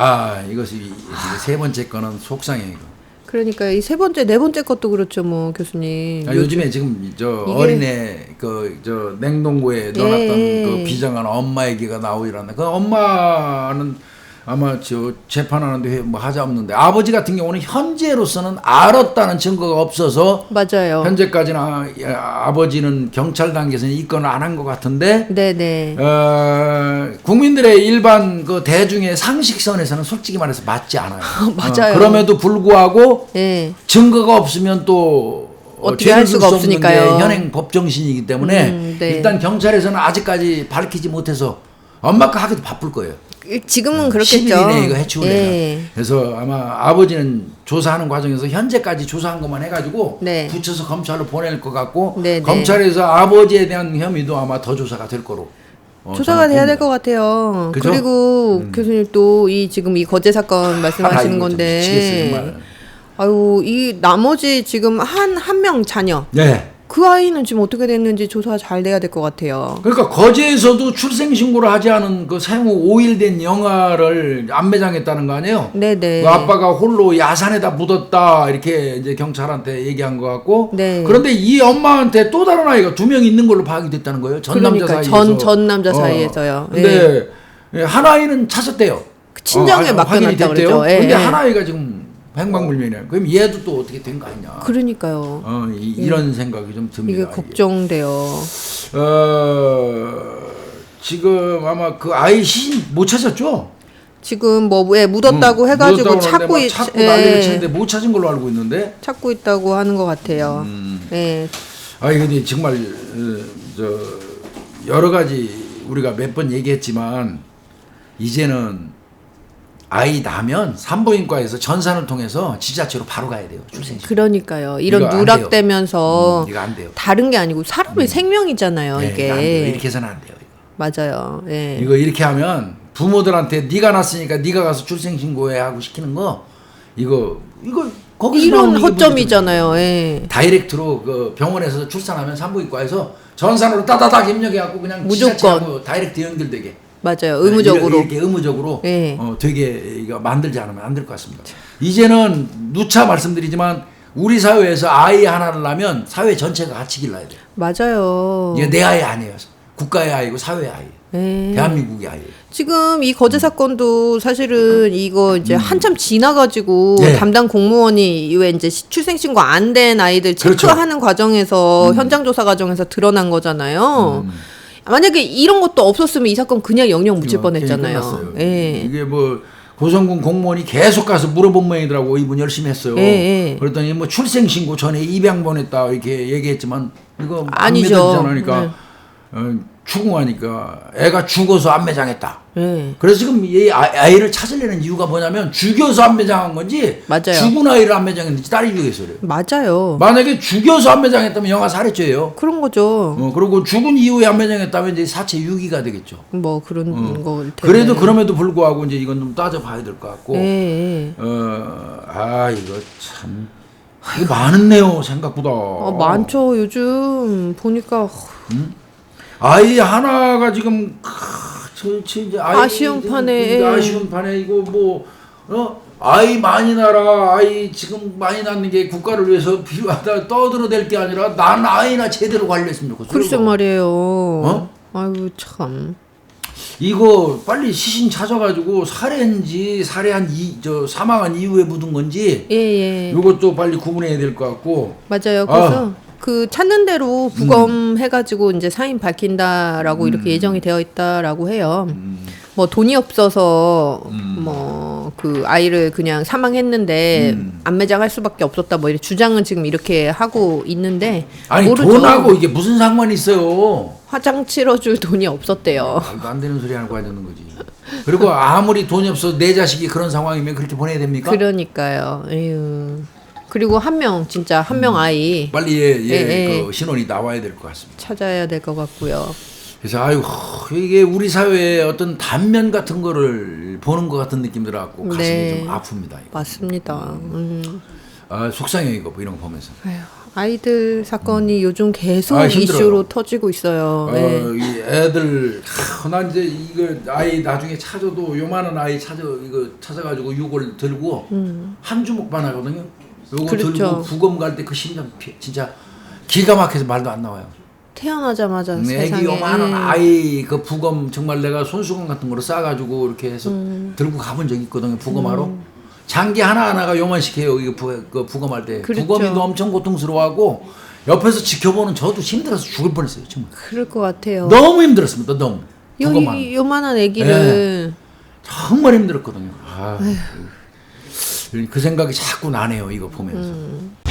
아 이것이 이세 번째 거는 속상해 이거. 그러니까 이 세 번째, 네 번째 것도 그렇죠, 뭐 교수님. 아, 요즘 에 지금 저 이게- 어린애 그 저 냉동고에 넣어놨던 예. 그 비장한 엄마 얘기가 나오고 이러는데 그 엄마는 아마 저 재판하는데 뭐 하자 없는데 아버지 같은 경우는 현재로서는 알았다는 증거가 없어서 맞아요. 현재까지는 아, 아버지는 경찰 단계에서는 입건을 안 한 것 같은데 네네. 어, 국민들의 일반 그 대중의 상식선에서는 솔직히 말해서 맞지 않아요. 맞아요. 어, 그럼에도 불구하고 예. 증거가 없으면 또 어, 어떻게 할질 수가 없으니까요. 게 현행 법정신이기 때문에 음, 네. 일단 경찰에서는 아직까지 밝히지 못해서 엄마가 하기도 바쁠 거예요. 지금은 그렇겠죠. 11일에 이거 해치우려 예. 그래서 아마 아버지는 조사하는 과정에서 현재까지 조사한 것만 해가지고 네. 붙여서 검찰로 보낼 것 같고 네, 네. 검찰에서 아버지에 대한 혐의도 아마 더 조사가 될 거로 어, 조사가 돼야 될. 것 같아요. 그죠? 음. 그리고 교수님 또 이 지금 이 거제 사건 아, 말씀하시는 미치겠어요, 건데, 정말. 아유 이 나머지 지금 한 한 명 자녀 네. 그 아이는 지금 어떻게 됐는지 조사가 잘 돼야 될 것 같아요. 그러니까 거제에서도 출생 신고를 하지 않은 그 생후 5일 된 영아를 안 매장했다는 거 아니에요? 네네. 그 아빠가 홀로 야산에다 묻었다 이렇게 이제 경찰한테 얘기한 것 같고 네. 그런데 이 엄마한테 또 다른 아이가 두 명 있는 걸로 파악이 됐다는 거예요 전 남자 그러니까 사이에서 전- 전 남자 사이에서요. 근데 예, 한 아이는 찾았대요 그 친정에 어, 맡겨놨다 확인이 됐대요. 그러죠. 예, 근데 예. 한 아이가 지금 행방불명이네 그럼 얘도 또 어떻게 된 거 아니냐 그러니까요. 어, 이, 런 생각이 좀 듭니다 이게 걱정돼요. 어, 지금 아마 그 아이 시신 못 찾았죠? 지금 뭐왜 묻었다고 응, 해가지고 묻었다고 찾고 있, 막 찾고 예, 난리를 치는데 못 찾은 걸로 알고 있는데. 찾고 있다고 하는 것 같아요. 음. 네. 아니 근데 정말 어, 저 여러 가지 우리가 몇 번 얘기했지만 이제는 아이 나면 산부인과에서 전산을 통해서 지자체로 바로 가야 돼요 출생신. 그러니까요. 이런 누락되면서 음, 이거 안 돼요. 다른 게 아니고 사람의 생명이잖아요. 네, 이게. 이렇게 해서는 안 돼요. 이거. 맞아요. 예. 이거 이렇게 하면 부모들한테 네가 낳았으니까 네가 가서 출생 신고해 하고 시키는 거 이거 이거 거기서 이런 허점이잖아요. 예. 다이렉트로 그 병원에서 출산하면 산부인과에서 전산으로 따다닥 입력해 갖고 그냥 무조건. 지자체하고 다이렉트 연결되게 맞아요. 의무적으로. 이렇게, 의무적으로 예. 어, 되게 이거 만들지 않으면 안 될 것 같습니다. 이제는 누차 말씀드리지만 우리 사회에서 아이 하나를 낳으면 사회 전체가 같이 길러야 돼요. 맞아요. 이게 내 아이 아니에요. 국가의 아이고 사회의 아이. 예. 대한민국의 아이. 지금 이 거제 사건도 사실은 이거 이제 한참 지나가지고 음. 네. 담당 공무원이 왜 이제 시- 출생신고 안 된 아이들 그렇죠. 체크하는 과정에서 현장 조사 과정에서 드러난 거잖아요. 만약에 이런 것도 없었으면 이 사건 그냥 영영 묻힐 어, 뻔했잖아요. 예. 이게 뭐 고성군 공무원이 계속 가서 물어본 모양이더라고 이분 열심히 했어요. 예, 예. 그랬더니 뭐 출생 신고 전에 입양 보냈다 이렇게 얘기했지만 이거 안 아니죠. 믿어지잖아. 그러니까 네. 어, 추궁하니까 애가 죽어서 안 매장했다. 예. 그래서 지금 이 아- 아이를 찾으려는 이유가 뭐냐면 죽여서 안 매장한 건지 맞아요. 죽은 아이를 안 매장했는지 딸이 그래요. 맞아요. 만약에 죽여서 안 매장했다면 영아 살해죄예요. 그런 거죠. 어, 그리고 죽은 이후에 안 매장했다면 이제 사체 유기가 되겠죠. 뭐 그런 거. 어. 그래도 그럼에도 불구하고 이제 이건 좀 따져봐야 될 것 같고, 예, 예. 어, 아 이거 참 이거 많네요 생각보다. 아, 많죠. 요즘 보니까 아이 하나가 지금 크, 저, 저 아이 아쉬운 판에. 아쉬운 판에 이거 뭐 어? 아이 많이 낳아라 아이 지금 많이 낳는 게 국가를 위해서 필요하다 떠들어댈 게 아니라 난 아이나 제대로 관리했으면 좋겠어. 글쎄 말이에요. 어? 아이고 참. 이거 빨리 시신 찾아가지고 살해인지 살해한 이 저 사망한 이후에 묻은 건지 예, 예. 이것도 빨리 구분해야 될 것 같고 맞아요. 아. 그래서 그 찾는 대로 부검해가지고 이제 사인 밝힌다라고 음. 이렇게 예정이 되어 있다라고 해요. 뭐 돈이 없어서 음. 뭐그 아이를 그냥 사망했는데 음. 안매장할 수밖에 없었다 뭐 이렇게 주장은 지금 이렇게 하고 있는데 아니 모르죠. 돈하고 이게 무슨 상관이 있어요? 화장 치러줄 돈이 없었대요. 말도 안 되는 소리 하고 하자는 거지. 그리고 아무리 돈이 없어 내 자식이 그런 상황이면 그렇게 보내야 됩니까? 그러니까요. 에휴. 그리고 한 명 진짜 한 명 아이 빨리 얘, 얘 예, 예. 그 신원이 나와야 될 것 같습니다. 찾아야 될 것 같고요. 그래서 아유 이게 우리 사회의 어떤 단면 같은 거를 보는 것 같은 느낌 들어갖고 가슴이 네. 좀 아픕니다. 이거. 맞습니다. 음. 아 속상해 이거 뭐 이런 거 보면서. 아휴, 아이들 사건이 요즘 계속 아. 이슈로 터지고 있어요. 어, 네. 이 애들 하, 나 이제 이거 아이 나중에 찾아도 요만한 아이 찾아 이거 찾아가지고 이걸 들고 한 주먹만 하거든요. 요거 음. 그렇죠. 들고 부검 갈 때 그 심장 피, 진짜 기가 막혀서 말도 안 나와요. 태어나자마자 애기 세상에 요만한 예. 아이 그 부검 정말 내가 손수건 같은 거로 싸가지고 이렇게 해서 음. 들고 가본 적이 있거든요. 부검하러 장기 하나 하나가 요만씩 해요. 이거 부, 그 부검할 때 그렇죠. 부검이도 엄청 고통스러워하고 옆에서 지켜보는 저도 힘들어서 죽을 뻔했어요. 정말 그럴 것 같아요. 너무 힘들었습니다. 너무 부검하는 여기 요만한 아기를 정말 힘들었거든요. 아, 그 생각이 자꾸 나네요. 이거 보면서.